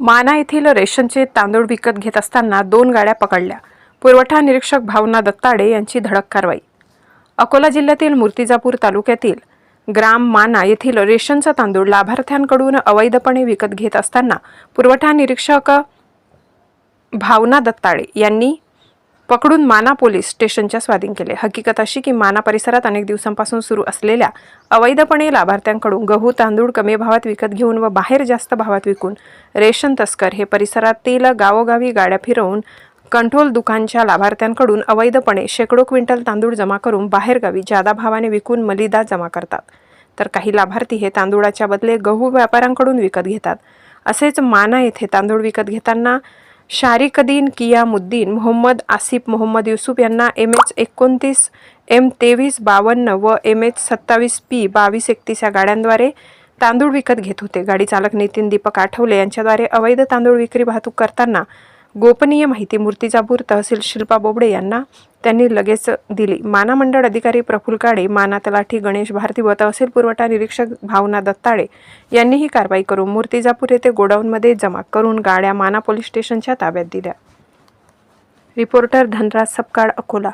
माना येथील रेशनचे तांदूळ विकत घेत असताना दोन गाड्या पकडल्या. पुरवठा निरीक्षक भावना दत्ताडे यांची धडक कारवाई. अकोला जिल्ह्यातील मूर्तिजापूर तालुक्यातील ग्राम माना येथील रेशनचा तांदूळ लाभार्थ्यांकडून अवैधपणे विकत घेत असताना पुरवठा निरीक्षक भावना दत्ताळे यांनी पकडून माना पोलीस स्टेशनच्या स्वाधीन केले. हकीकत अशी की माना परिसरात अनेक दिवसांपासून सुरू असलेल्या अवैधपणे लाभार्थ्यांकडून गहू तांदूळ कमी भावात विकत घेऊन व बाहेर जास्त भावात विकून रेशन तस्कर हे परिसरातील गावोगावी गाड्या फिरवून कंट्रोल दुकानच्या लाभार्थ्यांकडून अवैधपणे शेकडो क्विंटल तांदूळ जमा करून बाहेरगावी जादा भावाने विकून मलिदा जमा करतात. तर काही लाभार्थी हे तांदूळाच्या बदले गहू व्यापाऱ्यांकडून विकत घेतात. असेच माना येथे तांदूळ विकत घेताना शारिकदीन कियामुद्दीन मोहम्मद आसिफ मोहम्मद युसूफ यांना एम एच एकोणतीस एम तेवीस बावन्न व एम एच सत्तावीस पी बावीस एकतीस या गाड्यांद्वारे तांदूळ विकत घेत होते. गाडी चालक नितीन दीपक आठवले यांच्याद्वारे अवैध तांदूळ विक्री वाहतूक करताना गोपनीय माहिती मूर्तिजापूर तहसील शिल्पा बोबडे यांना त्यांनी लगेच दिली. माना मंडळ अधिकारी प्रफुल काडे माना तलाठी गणेश भारती व तहसील पुरवठा निरीक्षक भावना दत्ताळे यांनी ही कारवाई करून मूर्तिजापूर येथे गोडाऊनमध्ये जमा करून गाड्या माना पोलीस स्टेशनच्या ताब्यात दिल्या. रिपोर्टर धनराज सपकाळ अकोला.